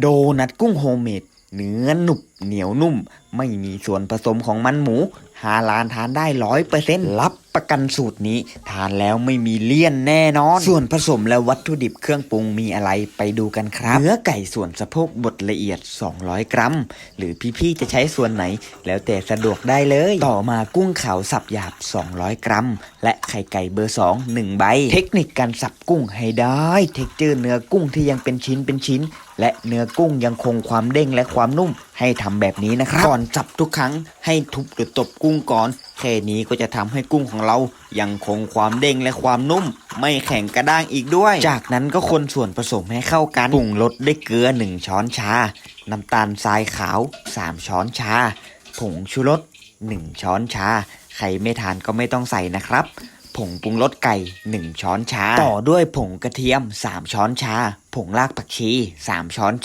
โดนัทกุ้งโฮมเมดเนื้อหนุบเหนียวนุ่ม ไม่มีส่วนผสมของมันหมู ฮาลานทานได้ร้อยเปอร์เซ็นต์รับประกันสูตรนี้ ทานแล้วไม่มีเลี่ยนแน่นอน ส่วนผสมและวัตถุดิบเครื่องปรุงมีอะไรไปดูกันครับ เนื้อไก่ส่วนสะโพกบดละเอียด 200 กรัม หรือพี่ๆจะใช้ส่วนไหน แล้วแต่สะดวกได้เลย ต่อมากุ้งขาวสับหยาบ 200 กรัม และไข่ไก่เบอร์ 2 1 ใบ เทคนิคการสับกุ้งให้ได้ เทคเจอร์เนื้อกุ้งที่ยังเป็นชิ้นเป็นชิ้น และเนื้อกุ้งยังคงความเด้งและความนุ่มให้ทำแบบนี้นะครับก่อนจับทุกครั้งให้ทุบหรือตบกุ้งก่อนแค่นี้ก็จะทำให้กุ้งของเรายังคงความเด้งและความนุ่ม ไม่แข็งกระด้างอีกด้วย จากนั้นก็คนส่วนผสมให้เข้ากันปรุงรสด้วยเกลือ 1 ช้อนชา น้ำตาลทรายขาว 3 ช้อนชา ผงชูรส 1 ช้อนชา ใครไม่ทานก็ไม่ต้องใส่นะครับผงปรุงรสไก่ 1 ช้อนชา ต่อด้วยผงกระเทียม 3 ช้อนชา ผงรากผักชี 3 ช้อนชา